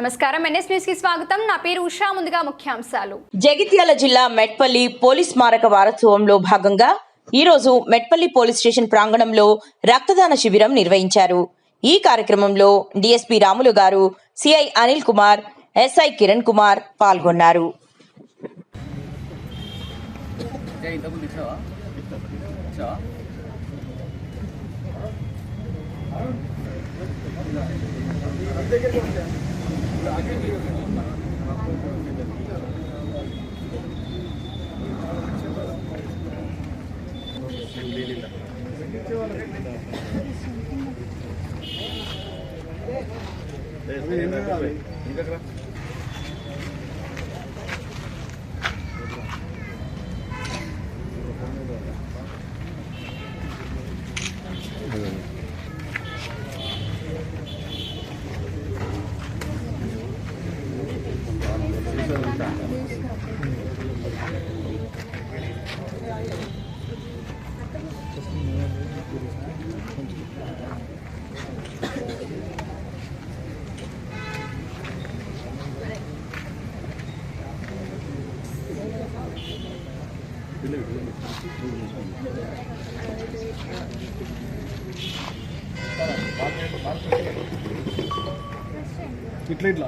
నమస్కారం. ఎన్ఎస్ న్యూస్కి స్వాగతం. నా పేరు ఉషా. ముందుగా ముఖ్యాంశాలు. జగిత్యాల జిల్లా మెట్పల్లి పోలీస్ స్మారక వారోత్సవంలో భాగంగా ఈరోజు మెట్పల్లి పోలీస్ స్టేషన్ ప్రాంగణంలో రక్తదాన శిబిరం నిర్వహించారు. ఈ కార్యక్రమంలో DSP Ramulu garu CI Anil Kumar SI Kiran Kumar పాల్గొన్నారు. జై ¿Qué es ¿Qué ¿Qué ¿Qué ¿Qué ¿Qué ¿Qué ¿Qué. ఇచ్చావా ఇట్లా ఇట్లా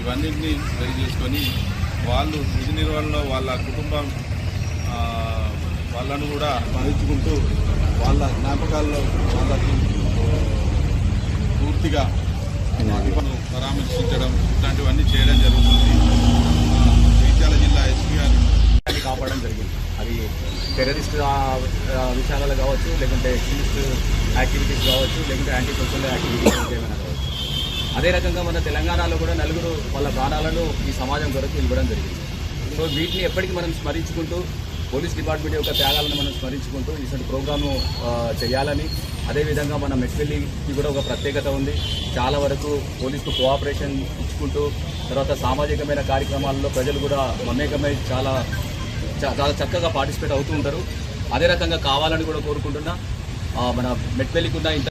ఇవన్నింటినీ సరి చేసుకొని వాళ్ళు విధి నిర్వహణలో వాళ్ళ కుటుంబం వాళ్ళను కూడా మరించుకుంటూ వాళ్ళ జ్ఞాపకాల్లో వాళ్ళకి పూర్తిగా పరామర్శించడం ఇట్లాంటివన్నీ చేయడం జరుగుతుంది. టెర్రరిస్ట్ విషయాలలో కావచ్చు లేకుంటే ఎక్స్ట్రీమిస్ట్ యాక్టివిటీస్ కావచ్చు లేకుంటే యాంటీ సోషల్ యాక్టివిటీస్ ఏమైనా కావచ్చు. అదే రకంగా మన తెలంగాణలో కూడా నలుగురు వాళ్ళ ప్రాణాలను ఈ సమాజం కొరకు ఇవ్వడం జరిగింది. సో వీటిని ఎప్పటికీ మనం స్మరించుకుంటూ పోలీస్ డిపార్ట్మెంట్ యొక్క త్యాగాలను మనం స్మరించుకుంటూ ఇటువంటి ప్రోగ్రాము చేయాలని. అదేవిధంగా మన మెట్వెల్లికి కూడా ఒక ప్రత్యేకత ఉంది. చాలా వరకు పోలీసుకు కోఆపరేషన్ ఇచ్చుకుంటూ తర్వాత సామాజికమైన కార్యక్రమాల్లో ప్రజలు కూడా మమేకమై చాలా చాలా చక్కగా పార్టిసిపేట్ అవుతూ ఉంటారు. అదే రకంగా కావాలని కూడా కోరుకుంటున్నా. మన మెట్పల్లికి ఉన్న ఇంత